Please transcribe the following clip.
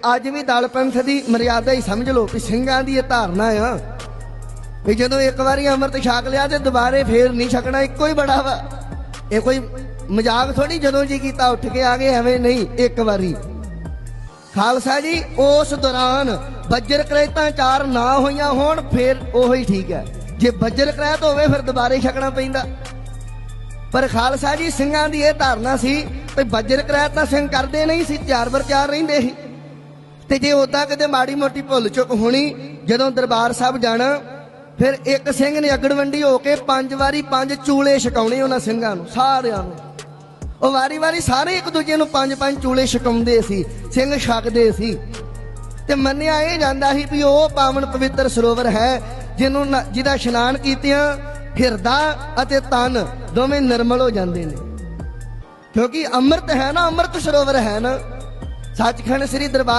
ਅੱਜ ਵੀ ਦਲ ਪੰਥ ਦੀ ਮਰਿਆਦਾ ਹੀ ਸਮਝ ਲਓ ਵੀ ਸਿੰਘਾਂ ਦੀ ਇਹ ਧਾਰਨਾ ਆ। ਵੀ ਜਦੋਂ ਇੱਕ ਵਾਰੀ ਅੰਮ੍ਰਿਤ ਛਕ ਲਿਆ ਤੇ ਦੁਬਾਰੇ ਫੇਰ ਨਹੀਂ ਛਕਣਾ, ਇੱਕੋ ਹੀ ਬੜਾ ਵਾ। ਇਹ ਕੋਈ ਮਜ਼ਾਕ ਥੋੜੀ ਜਦੋਂ ਜੀ ਕੀਤਾ, ਉੱਠ ਕੇ ਆ ਗਏ ਐਵੇਂ ਨਹੀਂ, ਇੱਕ ਵਾਰੀ। ਖਾਲਸਾ ਜੀ, ਉਸ ਦੌਰਾਨ ਬੱਜਰ ਕਰੇਤਾਂ ਚਾਰ ਨਾ ਹੋਈਆਂ ਹੋਣ, ਫੇਰ ਉਹੀ ਠੀਕ ਹੈ। ਜੇ ਬੱਜਰ ਕਰੇਤ ਹੋਵੇ, ਫਿਰ ਦੁਬਾਰੇ ਛਕਣਾ ਪੈਂਦਾ। ਪਰ ਖਾਲਸਾ ਜੀ, ਸਿੰਘਾਂ ਦੀ ਇਹ ਧਾਰਨਾ ਸੀ ਤੇ ਬੱਜਰ ਕਰੈਤ ਤਾਂ ਸਿੰਘ ਕਰਦੇ ਨਹੀਂ ਸੀ ਚਾਰ ਬਰ ਚਾਰ ਰਹਿੰਦੇ ਸੀ। ਤੇ ਜੇ ਉਦਾਂ ਕਿਤੇ ਮਾੜੀ ਮੋਟੀ ਭੁੱਲ ਚੁੱਕ ਹੋਣੀ, ਜਦੋਂ ਦਰਬਾਰ ਸਾਹਿਬ ਜਾਣਾ, ਫਿਰ ਇੱਕ ਸਿੰਘ ਨੇ ਅਗੜਵੰਡੀ ਹੋ ਕੇ ਪੰਜ ਵਾਰੀ ਪੰਜ ਚੂਲੇ ਛਕਾਉਣੇ ਉਹਨਾਂ ਸਿੰਘਾਂ ਨੂੰ, ਸਾਰਿਆਂ ਨੂੰ। ਉਹ ਵਾਰੀ-ਵਾਰੀ ਸਾਰੇ ਇੱਕ ਦੂਜੇ ਨੂੰ ਪੰਜ ਪੰਜ ਚੂਲੇ ਛਕਾਉਂਦੇ ਸੀ, ਸਿੰਘ ਛਕਦੇ ਸੀ। ਤੇ ਮੰਨਿਆ ਇਹ ਜਾਂਦਾ ਸੀ ਵੀ ਉਹ ਪਾਵਨ ਪਵਿੱਤਰ ਸਰੋਵਰ ਹੈ, ਜਿਹਨੂੰ ਜਿਹਦਾ ਇਸ਼ਨਾਨ ਕੀਤਿਆਂ ਹਿਰਦਾ ਅਤੇ ਤਨ ਦੋਵੇਂ ਨਿਰਮਲ ਹੋ ਜਾਂਦੇ ਨੇ। ਕਿਉਂਕਿ ਅੰਮ੍ਰਿਤ ਹੈ ਨਾ, ਅੰਮ੍ਰਿਤ ਸਰੋਵਰ ਹੈ ਨਾ। ਸੱਚਖੰਡ ਸ੍ਰੀ ਦਰਬਾਰ